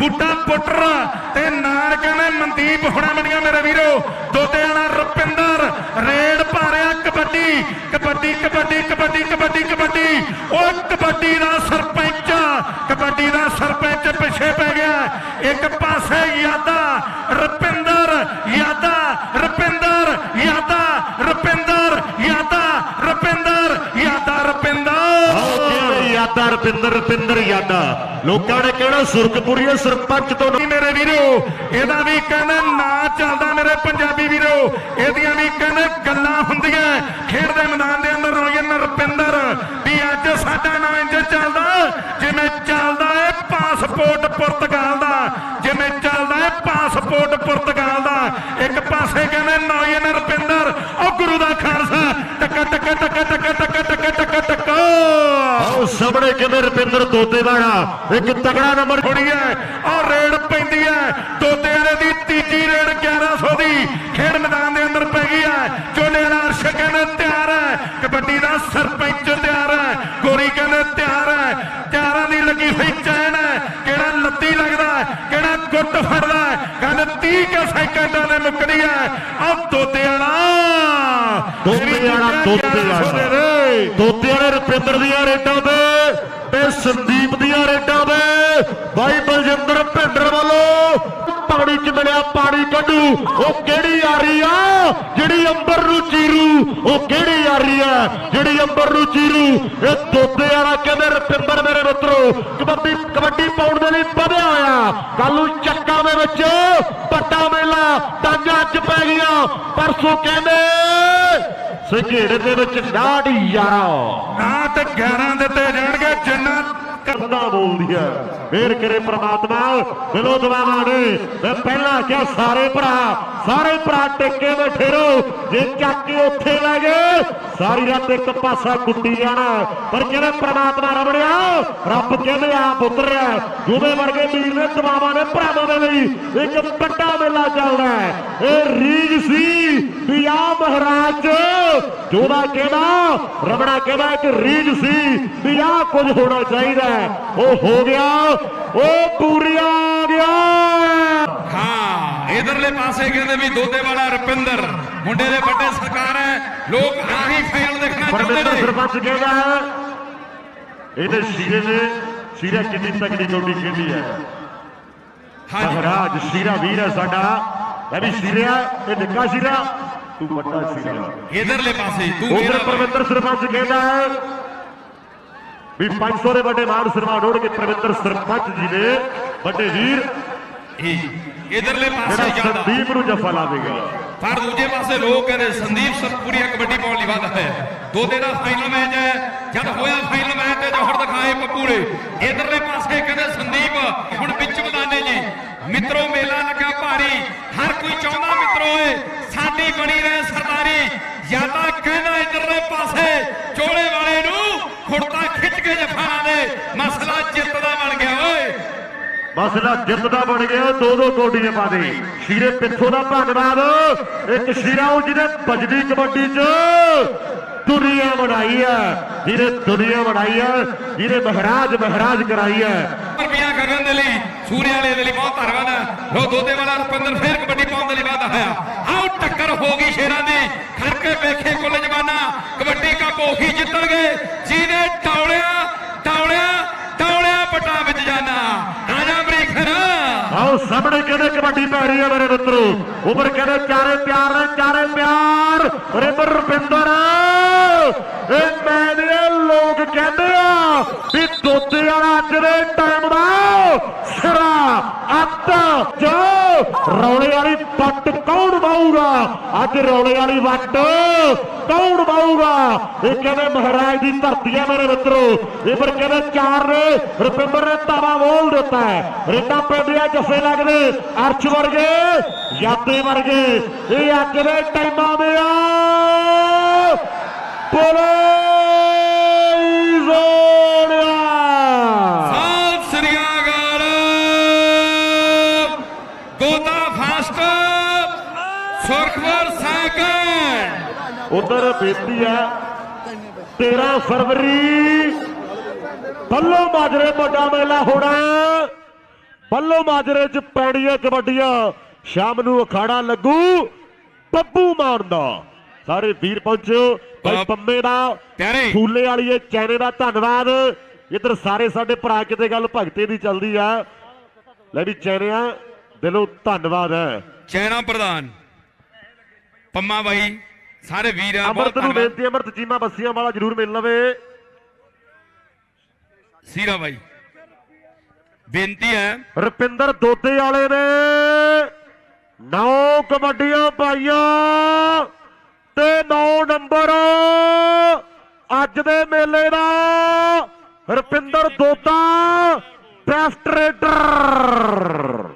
ਬੂਟਾ ਪੁੱਟਰ ਤੇ ਨਾਲ ਕਹਿੰਦੇ ਮਨਦੀਪ ਹੁਣਾ ਮੰਡੀਆਂ ਮੇਰੇ ਵੀਰੋ। ਤੋਤੇ ਆਣਾ ਰੁਪਿੰਦਰ, ਰੇਡ ਭਾਰਿਆ ਕਬੱਡੀ ਕਬੱਡੀ ਕਬੱਡੀ ਕਬੱਡੀ ਕਬੱਡੀ ਕਬੱਡੀ। ਉਹ ਕਬੱਡੀ ਦਾ ਸਰਪੰਚ, ਕਬੱਡੀ ਦਾ ਸਰਪੰਚ ਪਿੱਛੇ ਪੈ ਗਿਆ। ਇੱਕ ਪਾਸੇ ਯਾਦਾ, ਰਪਿੰਦਰ ਯਾਦਾ ਰੁਪਿੰਦਰ ਯਾਦਾ ਰੁਪਿੰਦਰ ਯਾਦਾ ਰੁਪਿੰਦਰ ਯਾਦਾ ਰੁਪਿੰਦਰ। ਯਾਦਾ ਰਪਿੰਦਰ ਰਪਿੰਦਰ ਯਾਦਾ? ਲੋਕਾਂ ਨੇ ਕਹਿਣਾ ਸੁਰਖਪੁਰੀਏ ਸਰਪੰਚ ਤੋਂ ਮੇਰੇ ਵੀਰੋ ਇਹਦਾ ਵੀ ਕਹਿੰਦੇ ਨਾਂ ਚੱਲਦਾ ਮੇਰੇ ਪੰਜਾਬੀ ਵੀਰੋ। ਇਹਦੀਆਂ ਵੀ ਕਹਿੰਦੇ ਗੱਲਾਂ ਹੁੰਦੀਆਂ। ਖੇਡ ਦੇ ਮੈਦਾਨ ਦੇ ਅੰਦਰ ਰੋਇਨ ਰੁਪਿੰਦਰ। ਵੀ ਅੱਜ ਸਾਡਾ ਨਾਂ ਇੰਜ ਚੱਲਦਾ ਜਿਵੇਂ ਚੱਲਦਾ ਏ ਪਾਸਪੋਰਟ ਪੁਰਤਗਾਲ ਦਾ। ਜਿਵੇਂ ਚੱਲਦਾ ਏ ਪਾਸਪੋਰਟ ਇੱਕ ਪਾਸੇ ਕਹਿੰਦੇ ਨੌਜਨ ਰੁਪਿੰਦਰ ਉਹ ਗੁਰੂ ਦਾ ਖਾਲਸਾ। ਟੱਕਾ ਟੱਕਾ ਟੱਕਾ ਟੱਕਾ ਟੱਕਾ ਟੱਕਾ ਟੱਕਾ ਟੱਕਾ। ਆਓ ਸਾਹਮਣੇ ਕਹਿੰਦੇ ਰਪਿੰਦਰ ਤੋਤੇਵਾੜਾ ਇੱਕ ਤਗੜਾ ਨੰਬਰ ਕੁੜੀ ਹੈ ਔਰ ਰੇਡ ਪੈਂਦੀ ਹੈ। ਤੋਤੇ ਵਾਲੇ ਦੀ ਤੀਜੀ ਰੇਡ 1100 ਦੀ ਖੇਡ ਮੈਦਾਨ ਦੇ ਅੰਦਰ ਪੈ ਗਈ ਹੈ। ਚੋਲੇ ਵਾਲਾ ਅਰਸ਼ ਕਹਿੰਦੇ ਤਿਆਰ ਹੈ ਕਬੱਡੀ ਦਾ ਸਰਪੰਚ ਤਿਆਰ ਹੈ ਗੋਰੀ ਕਹਿੰਦੇ ਤਿਆਰ ਹੈ। ਤਿਆਰਾਂ ਦੀ ਲੱਗੀ ਹੋਈ ਚੈਨ ਹੈ ਕਿਹੜਾ ਲੱਤੀ ਲੱਗਦਾ ਹੈ, ਕਿਹੜਾ ਗੁੱਟ ਫੜਦਾ ਹੈ। ਕਹਿੰਦੇ 30 ਕੇ ਸੈਕਿੰਡਾਂ ਦੇ ਮੁੱਕਦੀ ਹੈ ਆ ਤੋਤੇ ਵਾਲਾ ਵਾਲੇ ਰਪਿੰਦਰ ਦੀਆਂ ਰੇਡਾਂ ਦੇ ਤੇ ਸੰਦੀਪ ਦੀਆਂ ਰੇਡਾਂ ਦੇ ਬਾਈ ਬਲਜਿੰਦਰ ਭਿੰਡਰ ਵੱਲੋਂ ਪਾਣੀ ਚ ਮਿਲਿਆ ਪਾਣੀ ਕੱਢੂ। ਉਹ ਕਿਹੜੀ ਯਾਰੀ ਆ? ਜਿਹੜੀ ਅੰਬਰ ਨੂੰ ਚੀਰੂ। ਉਹ ਕਿਹੜੀ ਯਾਰੀ ਆ? ਜਿਹੜੀ ਅੰਬਰ ਨੂੰ ਚੀਰੂ। ਇਹ ਤੋਤੇ ਵਾਲਾ ਕਹਿੰਦੇ ਰਪਿੰਦਰ ਮੇਰੇ ਮਿੱਤਰੋ ਕਬੱਡੀ ਕਬੱਡੀ ਪਾਉਣ ਦੇ ਲਈ ਵਧਿਆ ਹੋਇਆ। ਕੱਲ ਨੂੰ ਚੱਕਾਂ ਦੇ ਵਿੱਚ ਪੱਟਾ ਮੇਲਾ ਟਾਂਗਾ ਅੱਜ ਪੈ ਗਿਆ। ਪਰਸੋਂ ਕਹਿੰਦੇ ਸੰਘੇੜੇ ਦੇ ਵਿੱਚ ਨਾੜੀ ਯਾਰਾ। ਨਾ ਤੇ 11 ਦਿੱਤੇ ਜਾਣਗੇ ਜਿੰਨਾ ਕਰਦਾ ਬੋਲਦੀ ਹੈ ਫੇਰ ਕਰੇ ਪ੍ਰਮਾਤਮਾ ਦਿਲੋਂ ਦੁਆਵਾਂ ਨੇ। ਮੈਂ ਪਹਿਲਾਂ ਕਿਹਾ, ਸਾਰੇ ਭਰਾ ਸਾਰੇ ਭਰਾ ਟਿੱਕੇ ਬੈਠੇ ਰਹੋ ਜੇ ਚੱਕ ਕੇ ਉੱਥੇ ਲੈ ਗਏ, ਸਾਰੀ ਰਾਤ ਇੱਕ ਪਾਸਾ ਕੁੱਟੀ ਜਾਣਾ। ਪਰ ਕਹਿੰਦੇ, ਪ੍ਰਮਾਤਮਾ ਰਬੜਿਆ, ਰੱਬ ਕਹਿੰਦੇ, ਆਪ ਉਤਰਿਆ। ਜੂਵੇ ਵਰਗੇ ਵੀਰ ਨੇ, ਦੁਆਵਾਂ ਨੇ, ਭਰਾਵਾਂ ਦੇ ਲਈ ਇੱਕ ਵੱਡਾ ਮੇਲਾ ਚੱਲਦਾ ਹੈ। ਇਹ ਰੀਜ ਸੀ ਵੀ ਆ ਮਹਾਰਾਜ, ਜੋਦਾ ਕਹਿੰਦਾ, ਰਬੜਾ ਕਹਿੰਦਾ, ਇੱਕ ਰੀਜ ਸੀ ਵੀ ਆ ਕੁਝ ਹੋਣਾ ਚਾਹੀਦਾ ਹੈ। ਉਹ ਹੋ ਗਿਆ ਉਹ ਪੂਰੀਆ ਆ ਗਿਆ। ਹਾਂ ਇਧਰਲੇ ਪਾਸੇ ਕਹਿੰਦੇ ਵੀ ਦੋਦੇ ਵਾਲਾ ਰੁਪਿੰਦਰ ਮੁੰਡੇ ਦੇ ਵੱਡੇ ਸਰਕਾਰ ਹੈ ਲੋਕ ਆਹੀ ਫਾਈਨਲ ਦੇਖਣਾ ਚਾਹੁੰਦੇ ਨੇ। ਸਰਪੰਚ ਕਹਿੰਦਾ ਹੈ ਇਹਦੇ ਸ਼ੀਰੇ ਨੇ ਸ਼ੀਰਾ ਕਿੰਨੀ ਤਕੜੀ ਗੋਡੀ ਖੇਡੀ ਹੈ। ਮਹਾਰਾਜ ਸ਼ੀਰਾ ਵੀਰ ਹੈ ਸਾਡਾ। ਮੈਂ ਵੀ ਸ਼ੀਰਿਆ ਇਹ ਨਿੱਕਾ ਸ਼ੀਰਾ ਤੂੰ ਵੱਡਾ ਸ਼ੀਰਾ। ਇਧਰਲੇ ਪਾਸੇ ਤੂੰ ਉਧਰ ਮੇਰਾ ਪਰਮੇਸ਼ਰ ਸਰਪੰਚ ਕਹਿੰਦਾ ਹੈ ਵੀ 500 ਦੇ ਵੱਡੇ ਮਾਨ ਸਨਮਾਨ ਹੋਣ ਕੇ ਪਰਮੇਸ਼ਰ ਸਰਪੰਚ ਜੀ ਨੇ ਵੱਡੇ ਵੀਰ ਇਧਰਲੇ ਪਾਸੇ ਜਾਂਦਾ। ਸੰਦੀਪ ਨੂੰ ਜਫਾ ਲਾਵੇਗਾ ਪਰ ਦੂਜੇ ਪਾਸੇ ਲੋਕ ਕਹਿੰਦੇ ਸੰਦੀਪ ਸਰਪੂਰੀਆ ਕਬੱਡੀ ਪਾਉਣ ਲਈ ਵਾਦਾ ਹੈ। ਦੋਦੇ ਦਾ ਫਾਈਨਲ ਮੈਚ ਹੈ। ਜਦ ਹੋਇਆ ਫਾਈਨਲ ਮੈਚ ਤੇ ਜੋਹਰ ਦਿਖਾਏ ਪੱਪੂਰੇ। ਇਧਰਲੇ ਪਾਸੇ ਕਹਿੰਦੇ ਸੰਦੀਪ ਹੁਣ ਵਿੱਚ ਮੈਦਾਨੇ ਜੀ ਮਿੱਤਰੋ ਮੇਲਾ ਲੱਗਾ ਭਾਰੀ। ਹਰ ਕੋਈ ਚਾਹੁੰਦਾ ਮਿੱਤਰੋ ਏ ਸਾਡੀ ਬਣੀ ਰਹੇ ਸਰਦਾਰੀ। ਜਾਂ ਤਾਂ ਕਹਿੰਦਾ ਇਧਰਲੇ ਪਾਸੇ ਚੋਲੇ ਵਾਲੇ ਨੂੰ ਖੁਰਤਾ ਖਿੱਚ ਕੇ ਜਫਾਣਾ ਦੇ। ਮਸਲਾ ਜਿੱਤ ਦਾ ਬਣ ਗਿਆ ਓਏ। ਮਸਲਾ ਜਿੱਤ ਦਾ ਬਣ ਗਿਆ ਦੋ ਦੋ ਪਾ ਦੇ। ਸ਼ੀਰੇ ਪਿੱਥੋਂ ਦਾ ਧੰਨਵਾਦ। ਇੱਕ ਸ਼ੀਰਾ ਉਹ ਜਿਹਨੇ ਭਜਦੀ ਕਬੱਡੀ 'ਚ ਦੁਨੀਆ ਬਣਾਈ ਹੈ ਜਿਹਨੇ ਦੁਨੀਆ ਬਣਾਈ ਹੈ ਜਿਹਨੇ ਮਹਾਰਾਜ ਮਹਾਰਾਜ ਕਰਾਈ ਹੈ ਰੁਪਿਆ ਕਰਨ ਦੇ ਲਈ ਸੂਰਿਆ ਵਾਲੇ ਦੇ ਲਈ ਬਹੁਤ ਧੰਨਵਾਦ ਹੈ ਲੋ ਦੋਦੇ ਵਾਲਾ ਰੁਪਿੰਦਰ ਫੇਰ ਕਬੱਡੀ ਪਾਉਣ ਦੇ ਲਈ ਵਾਦਾ ਹੋਇਆ। ਆਓ ਟੱਕਰ ਹੋ ਗਈ ਸ਼ੇਰਾਂ ਦੀ। ਖੜਕੇ ਵੇਖੇ ਕੁੱਲ ਜਵਾਨਾ ਕਬੱਡੀ ਕੱਪ ਉਹੀ ਜਿੱਤਣਗੇ ਜਿਹਨੇ ਟੌਲਿਆ ਟੌਲਿਆ ਟੌਲਿਆ ਪਟਾ ਵਿੱਚ ਜਾਣਾ ਆਜਾ ਅਮਰੀਕ ਫਿਰ ਆਓ ਸਾਹਮਣੇ ਕਹਿੰਦੇ ਕਬੱਡੀ ਪੈ ਰਹੀ ਹੈ ਮੇਰੇ ਮਿੱਤਰੋ? ਉਮਰ ਕਹਿੰਦੇ ਚਾਰੇ ਪਿਆਰ ਨੇ, ਚਾਰੇ ਪਿਆਰ। ਰਿਬਰ ਰੁਪਿੰਦਰ ਇਹ ਮੈਂ ਦੇ ਲੋਕ ਕਹਿੰਦੇ ਆ ਵੀ ਦੋਤੇ ਵਾਲਾ ਅੱਜ ਦੇ ਟਾਈਮ ਦਾ ਸਿਰਾ ਅੱਤ ਜੋ ਰੌਲੇ ਵਾਲੀ ਪੱਟ ਕੌਣ ਬਾਊਗਾ ਅੱਜ ਰੌਲੇ ਵਾਲੀ ਵੱਟ ਕੌਣ ਬਾਊਗਾ ਇਹ ਕਹਿੰਦੇ ਮਹਾਰਾਜ ਦੀ ਧਰਤੀ ਹੈ ਮੇਰੇ ਮਿੱਤਰੋ। ਇਹ ਪਰ ਕਹਿੰਦੇ ਚਾਰ ਨੇ, ਰੁਪਿੰਦਰ ਨੇ ਤਾਵਾ ਬੋਲ ਦਿੱਤਾ ਹੈ। ਰੇਡਾ ਪੈਂਦੀਆਂ ਜੱਫੇ ਲੱਗਦੇ, ਅਰਸ਼ ਵਰਗੇ, ਯਾਦੇ ਵਰਗੇ। ਇਹ ਅੱਜ ਦੇ ਟਾਈਮਾਂ ਦੇ ਆ ਬੋਲੇ ਜ਼ੋੜਿਆ ਫਾਸਟ ਉਧਰ ਬੇਨਤੀ ਹੈ 13 ਫਰਵਰੀ। ਬੱਲੋ ਮਾਜਰੇ ਵੱਡਾ ਮੇਲਾ ਹੋਣਾ। ਬੱਲੋ ਮਾਜਰੇ ਚ ਪੈਣੀਆਂ ਕਬੱਡੀਆਂ। ਸ਼ਾਮ ਨੂੰ ਅਖਾੜਾ ਲੱਗੂ ਪੱਪੂ ਮਾਨ ਦਾ। ਸਾਰੇ ਵੀਰ ਪਹੁੰਚੋ। ਬਾਪ- ਪੰਮੇ ਦਾ ਪਿਆਰੇ। ਫੂਲੇ ਵਾਲੀਏ ਚੈਨੇ ਦਾ ਧੰਨਵਾਦ। ਇੱਧਰ ਸਾਰੇ ਸਾਡੇ ਭਰਾ ਕਿਤੇ ਗੱਲ ਭਗਤੇ ਦੀ ਚੱਲਦੀ ਆ। ਲੈ ਵੀ ਚੈਨਿਆ ਦਿਲੋਂ ਧੰਨਵਾਦ ਹੈ। ਚੈਨਾ ਪ੍ਰਧਾਨ ਪੰਮਾ ਬਾਈ ਸਾਰੇ ਵੀਰ ਅਮਰਤ ਨੂੰ ਬੇਨਤੀ ਅਮਰਤ ਚੀਮਾ ਬੱਸੀਆਂ ਵਾਲਾ ਜਰੂਰ ਮਿਲ ਲਵੇ। ਸੀਰਾ ਬਾਈ ਬੇਨਤੀ ਹੈ। ਰੁਪਿੰਦਰ ਦੋਦੇ ਵਾਲੇ ਨੇ। ਨੌ ਕਬੱਡੀਆਂ ਪਾਈਆਂ। ਤੇ 9 ਨੰਬਰ ਅੱਜ ਦੇ ਮੇਲੇ ਦਾ ਰੁਪਿੰਦਰ ਦੋਤਾ ਬੈਸਟ ਰੇਡਰ।